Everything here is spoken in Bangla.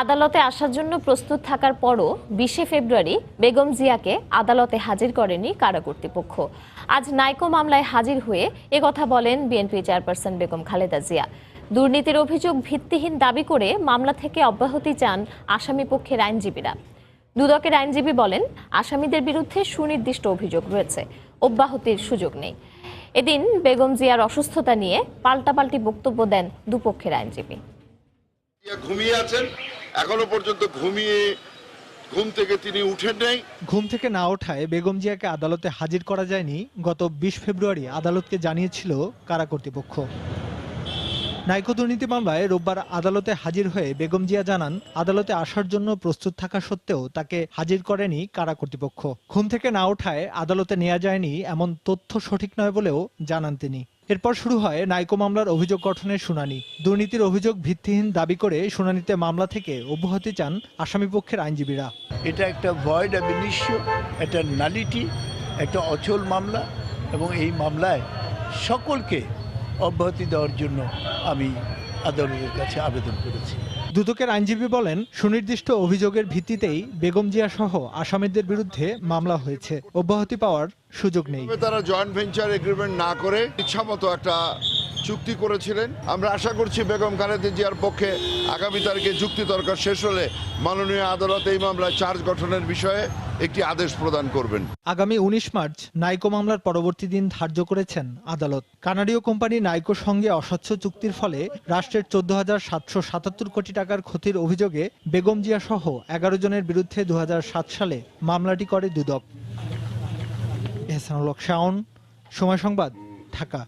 আদালতে আসার জন্য প্রস্তুত থাকার পরও বিশে ফেব্রুয়ারি বেগম জিয়াকে আদালতে হাজির করেনি কারা কর্তৃপক্ষ। আজ নাইকো মামলায় হাজির হয়ে একথা বলেন বিএনপি চেয়ারপারসন বেগম খালেদা জিয়া। দুর্নীতির অভিযোগ ভিত্তিহীন দাবি করে মামলা থেকে অব্যাহতি চান আসামি পক্ষের আইনজীবীরা। দুদকের আইনজীবী বলেন, আসামিদের বিরুদ্ধে সুনির্দিষ্ট অভিযোগ রয়েছে। অব্যাহতির সুযোগ নেই। এদিন বেগম জিয়ার অসুস্থতা নিয়ে পাল্টাপাল্টি বক্তব্য দেন দুপক্ষের আইনজীবী। ঘুমিয়ে আছেন। এখনও পর্যন্ত ঘুমিয়ে, ঘুম থেকে তিনি উঠেন নাই। ঘুম থেকে না ওঠায় বেগম জিয়াকে আদালতে হাজির করা যায়নি। গত বিশ ফেব্রুয়ারি আদালতকে জানিয়েছিল কারা কর্তৃপক্ষ। নাইকো দুর্নীতি মামলায় রোববার আদালতে হাজির হয়ে বেগম জিয়া জানান, আদালতে আসার জন্য প্রস্তুত থাকা সত্ত্বেও তাকে হাজির করেনি কারা কর্তৃপক্ষ। ঘুম থেকে না ওঠায় আদালতে নেওয়া যায়নি এমন তথ্য সঠিক নয় বলেও জানান তিনি। এরপর শুরু হয় নাইকো মামলার অভিযোগ গঠনের শুনানি। দুর্নীতির অভিযোগ ভিত্তিহীন দাবি করে শুনানিতে মামলা থেকে অব্যাহতি চান আসামিপক্ষের আইনজীবীরা। এটা একটা ভয়েড অ্যাবিনিশ্য একটা নালিটি একটা অচল মামলা এবং এই মামলায় সকলকে অব্যাহতি দেওয়ার জন্য আমি আদালতের কাছে আবেদন করেছি। দুদকের আইনজীবী বলেন সুনির্দিষ্ট অভিযোগের ভিত্তিতেই বেগম জিয়া সহ আসামিদের বিরুদ্ধে মামলা হয়েছে। অব্যাহতি পাওয়ার সুযোগ নেই। তারা জয়েন্ট ভেঞ্চার এগ্রিমেন্ট না করে ইচ্ছামতো একটা চুক্তি করেছিলেন। আমরা আশা করছি বেগম খালেদা জিয়ার পক্ষে আগামী তারিখে যুক্তি তর্ক শেষ হলে মাননীয় আদালত এই মামলায় চার্জ গঠনের বিষয়ে একটি আদেশ প্রদান করবেন। আগামী উনিশ মার্চ নাইকো মামলার পরবর্তী দিন ধার্য করেছেন আদালত। কানাডীয় কোম্পানি নাইকোর সঙ্গে অস্বচ্ছ চুক্তির ফলে রাষ্ট্রের চোদ্দ হাজার সাতশো সাতাত্তর কোটি টাকার ক্ষতির অভিযোগে বেগম জিয়া সহ এগারো জনের বিরুদ্ধে দু হাজার সাত সালে মামলাটি করে দুদক। এহসানুল শাওন সময় সংবাদ ঢাকা।